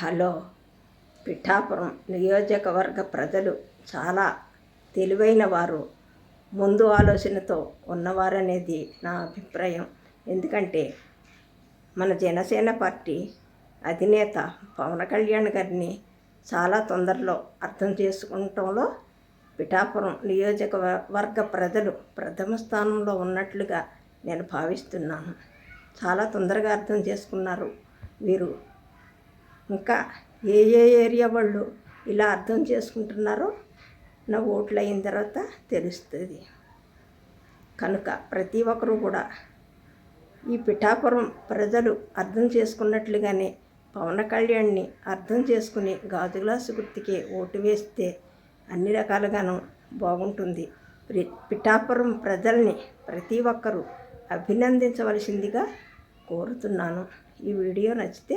Hello. Pithapuram నియోజకవర్గ ప్రజలు చాలా తెలివైన వారు. ముందు ఆలోచనతో ఉన్నవారనేది నా అభిప్రాయం. ఎందుకంటే మన జనసేన పార్టీ అధినేత పవన్ కళ్యాణ్ గారిని చాలా తొందరలో అర్థం చేసుకుంటంలో పిఠాపురం నియోజకవర్గ ప్రజలు ప్రథమ స్థానంలో ఉన్నట్లుగా నేను భావిస్తున్నాను. చాలా తొందరగా అర్థం చేసుకున్నారు వీరు. ఇంకా ఏ ఏ ఏరియా వాళ్ళు ఇలా అర్థం చేసుకుంటున్నారో నా ఓట్లు అయిన తర్వాత తెలుస్తుంది. కనుక ప్రతి ఒక్కరూ కూడా ఈ పిఠాపురం ప్రజలు అర్థం చేసుకున్నట్లుగానే పవన్ కళ్యాణ్ని అర్థం చేసుకుని గాజు గ్లాసు ఓటు వేస్తే అన్ని రకాలుగాను బాగుంటుంది. పిఠాపురం ప్రజల్ని ప్రతి ఒక్కరూ అభినందించవలసిందిగా కోరుతున్నాను. ఈ వీడియో నచ్చితే